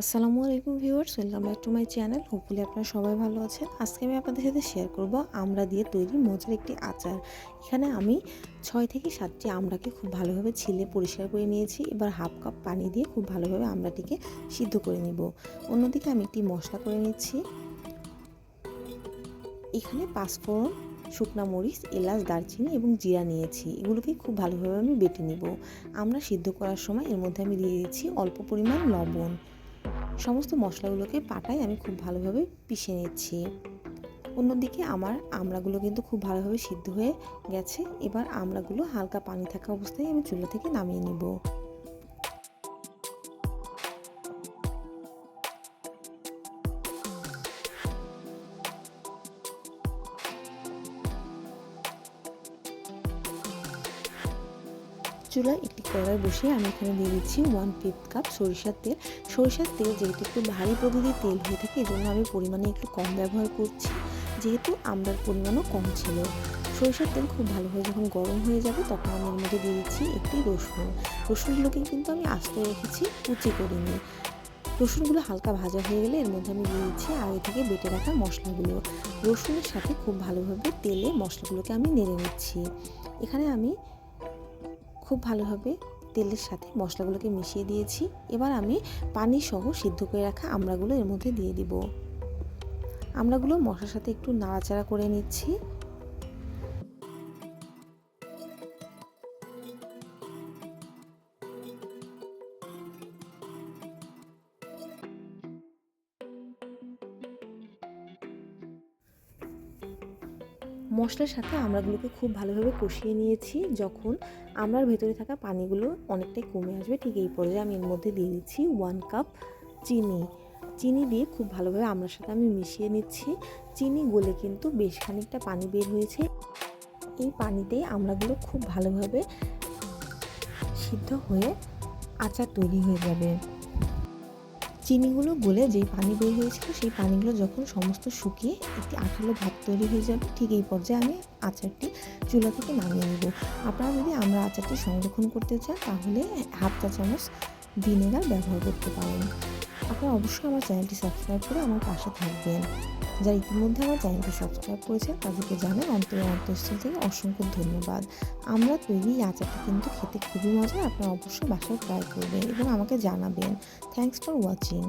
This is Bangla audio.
আসসালামু আলাইকুম viewers, welcome back to my channel. Hopefully আপনারা সবাই ভালো আছেন। আজকে আমি আপনাদের সাথে শেয়ার করব আমরা দিয়ে তৈরি মজার একটি আচার। এখানে আমি ছয় থেকে সাতটি আমড়াকে খুব ভালোভাবে ছিলে পরিষ্কার করে নিয়েছি। এবার হাফ কাপ পানি দিয়ে খুব ভালোভাবে আমড়াটিকে সিদ্ধ করে নিব। অন্যদিকে আমি একটি মশলা করে নিচ্ছি। এখানে পাঁচফোড়ন, শুকনা মরিচ, এলাচ, দারচিনি এবং জিরা নিয়েছি। এগুলোকে খুব ভালোভাবে আমি বেটে নিব। আমরা সিদ্ধ করার সময় এর মধ্যে আমি দিয়ে দিচ্ছি অল্প পরিমাণ লবণ। সমস্ত মশলাগুলোকে পাটায় আমি খুব ভালোভাবে পিষে নিচ্ছি। অন্যদিকে আমার আমড়াগুলো কিন্তু খুব ভালোভাবে সিদ্ধ হয়ে গেছে। এবার আমড়াগুলো হালকা পানি থাকা অবস্থায় আমি চুলা থেকে নামিয়ে নিব। চুলায় একটি কড়াই বসিয়ে আমি এখানে দিয়ে দিচ্ছি ওয়ান ফিফথ কাপ সরিষার তেল। সরিষার তেল যেহেতু একটু ভারী প্রকৃতির তেল হয়ে থাকে এই আমি পরিমাণে একটু কম ব্যবহার করছি। যেহেতু আমরার পরিমাণও কম ছিল। সরিষার তেল খুব ভালোভাবে যখন গরম হয়ে যাবে, তখন আমি এর মধ্যে দিয়ে দিচ্ছি একটি রসুন। রসুনগুলোকে কিন্তু আমি আস্তে রেখেছি, কুচি করিনি। রসুনগুলো হালকা ভাজা হয়ে গেলে এর মধ্যে আমি দিয়ে দিচ্ছি আগে থেকে বেটে রাখা মশলাগুলো। রসুনের সাথে খুব ভালোভাবে তেলে মশলাগুলোকে আমি নেড়ে নিচ্ছি। এখানে আমি খুব ভালোভাবে তেলের সাথে মশলাগুলোকে মিশিয়ে দিয়েছি। এবার আমি পানি সহ সিদ্ধ করে রাখা আমড়াগুলো এর মধ্যে দিয়ে দিব। আমড়াগুলো মশলার সাথে একটু নাড়াচাড়া করে নিচ্ছি। মশলার সাথে আমড়াগুলোকে খুব ভালোভাবে কষিয়ে নিয়েছি যখন আমড়ার ভেতরে থাকা পানিগুলো অনেকটাই কমে আসবে, ঠিক এই পর্যায়ে আমি এর মধ্যে দিয়ে দিচ্ছি ওয়ান কাপ চিনি। চিনি দিয়ে খুব ভালোভাবে আমড়ার সাথে আমি মিশিয়ে নিচ্ছি। চিনি গলে কিন্তু বেশ খানিকটা পানি বের হয়েছে। এই পানিতেই আমড়াগুলো খুব ভালোভাবে সিদ্ধ হয়ে আচার তৈরি হয়ে যাবে। চিনিগুলো গলে যেই পানি বের হয়েছিল, সেই পানিগুলো যখন সমস্ত শুকিয়ে একটি আঠালো ভাত তৈরি হয়ে যাবে, ঠিক এই পর্যায়ে আমি আচারটি চুলা থেকে নামিয়ে নেব। আপনারা যদি আমরা আচারটি সংরক্ষণ করতে চান, তাহলে হাফ চা চামচ ভিনেগার ব্যবহার করতে পারেন। আপনারা অবশ্যই আমার চ্যানেলটি সাবস্ক্রাইব করে আমার পাশে থাকবেন। যারা ইতিমধ্যে আমার চ্যানেলটি সাবস্ক্রাইব করেছেন, তাদেরকে জানাই অন্তর অন্তঃস্থল থেকে অসংখ্য ধন্যবাদ। আমরা তৈরি এই আচারটি কিন্তু খেতে খুবই মজা আপনারা অবশ্যই বাসায় ট্রাই করবেন এবং আমাকে জানাবেন। Thanks for watching